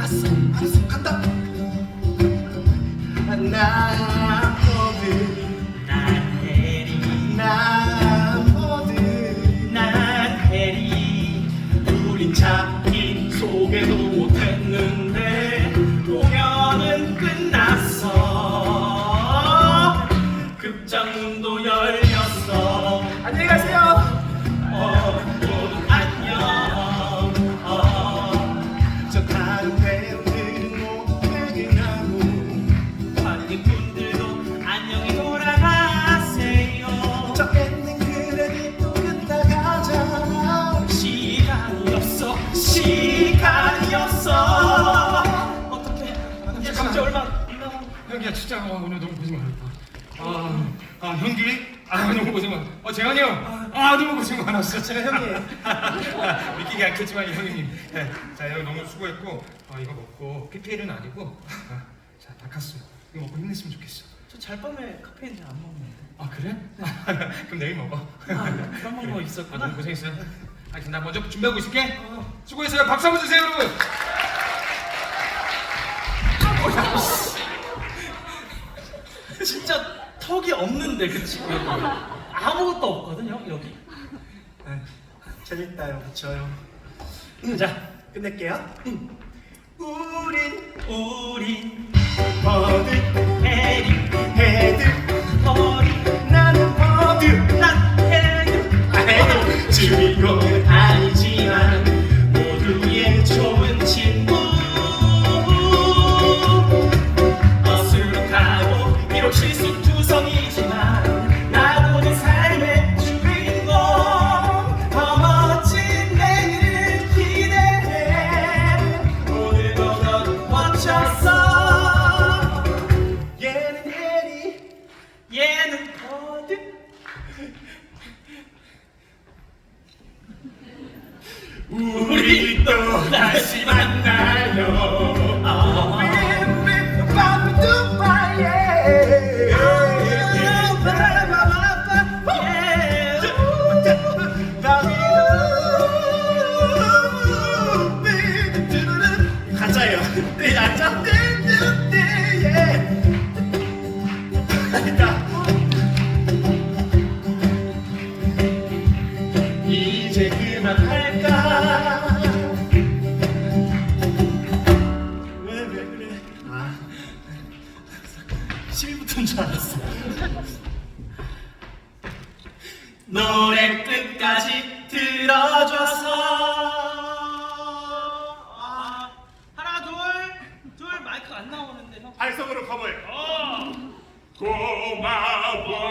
알았어. 알았어 간다. 나 어디? 난 해리. 나 어디? 난 해리. 우린 잡힌 소개도 못했는데 공연은 끝났어. 극장문도 시간이 없어 어떻게 이제 진짜 얼마 형기야 진짜 아, 오늘 너무 고생 많았다. 아, 아 형기, 아 너무 고생 많. 어 재환이 형, 아 너무 고생 많았어. 제가 형이에요 믿기지 않겠지만 이 형님, 네, 자 여기 너무 수고했고 어, 이거 먹고 PPL은 아니고, 아, 자 바카스 이거 먹고 힘냈으면 좋겠어. 저 잘밤에 카페인 잘 안 먹는데 아 그래? 그럼 내일 먹어. 아, 그런 방법 아, 있었구나 너무 고생했어요. 하여튼 나 먼저 준비하고 있을게. 수고했어요. 박수 한번 주세요 여러분. 진짜 턱이 없는데 그치 여기 아무것도 없거든요 여기. 네, 재밌다요 그쵸 형자 끝낼게요. 우린 우린 버드 좋은 친구. 어수룩하고 비록 실수 우리 또 다시 만나 노래 끝까지 들어줘서 아, 하나 둘둘 마이크 안 나오는데 형 발성으로 커버해. 어. 고마워요.